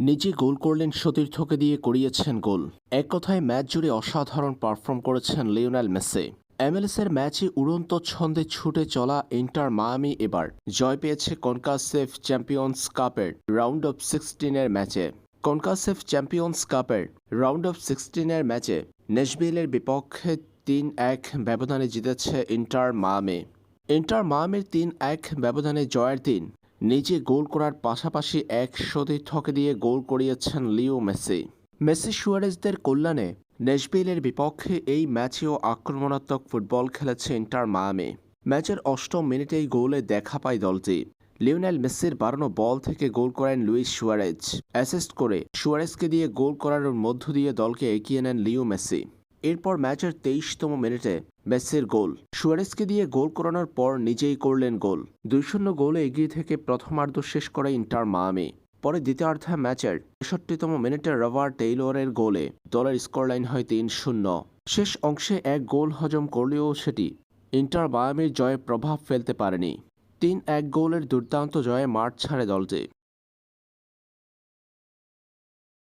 নিজে গোল করলেন সতীর্থকে দিয়ে করিয়েছেন গোল। এক কথায় ম্যাচ জুড়ে অসাধারণ পারফর্ম করেছেন লিওনেল মেসে। এমএলএসের ম্যাচে উড়ন্ত ছন্দে ছুটে চলা ইন্টার মায়ামি এবার। জয় পেয়েছে কনকাসেফ চ্যাম্পিয়ন্স কাপের রাউন্ড অফ সিক্সটিনের ম্যাচে। কনকাসেফ চ্যাম্পিয়ন্স কাপের রাউন্ড অফ সিক্সটিনের ম্যাচে নেশবিলের বিপক্ষে তিন এক ব্যবধানে জিতেছে ইন্টার মায়ামি। ইন্টার মায়ামির তিন এক ব্যবধানে জয়ের দিন নিজে গোল করার পাশাপাশি এক সতীর্থকে দিয়ে গোল করিয়েছেন লিও মেসি। মেসি সুয়ারেজদের কল্যাণে নেশবিলের বিপক্ষে এই ম্যাচেও আক্রমণাত্মক ফুটবল খেলেছে ইন্টার মায়ামি। ম্যাচের অষ্টম মিনিটেই গোলে দেখা পায় দলটি। লিওনেল মেসির বাড়ানো বল থেকে গোল করেন লুইস সুয়ারেজ। অ্যাসিস্ট করে সুয়ারেজকে দিয়ে গোল করার মধ্য দিয়ে দলকে এগিয়ে নেন লিও মেসি। এরপর ম্যাচের তেইশতম মিনিটে মেসির গোল। সুয়ারেসকে দিয়ে গোল করানোর পর নিজেই করলেন গোল। দুই শূন্য গোলে এগিয়ে থেকে প্রথমার্ধ শেষ করে ইন্টার মায়ামি। পরে দ্বিতীয়ার্ধে ম্যাচের তেষট্টিতম মিনিটে রবার টেইলরের গোলে। দলের স্কোরলাইন হয় তিন শূন্য। শেষ অংশে এক গোল হজম করলেও সেটি ইন্টার মায়ামির জয়ে প্রভাব ফেলতে পারেনি। তিন এক গোলের দুর্দান্ত জয়ে মাঠ ছাড়ে দলটি।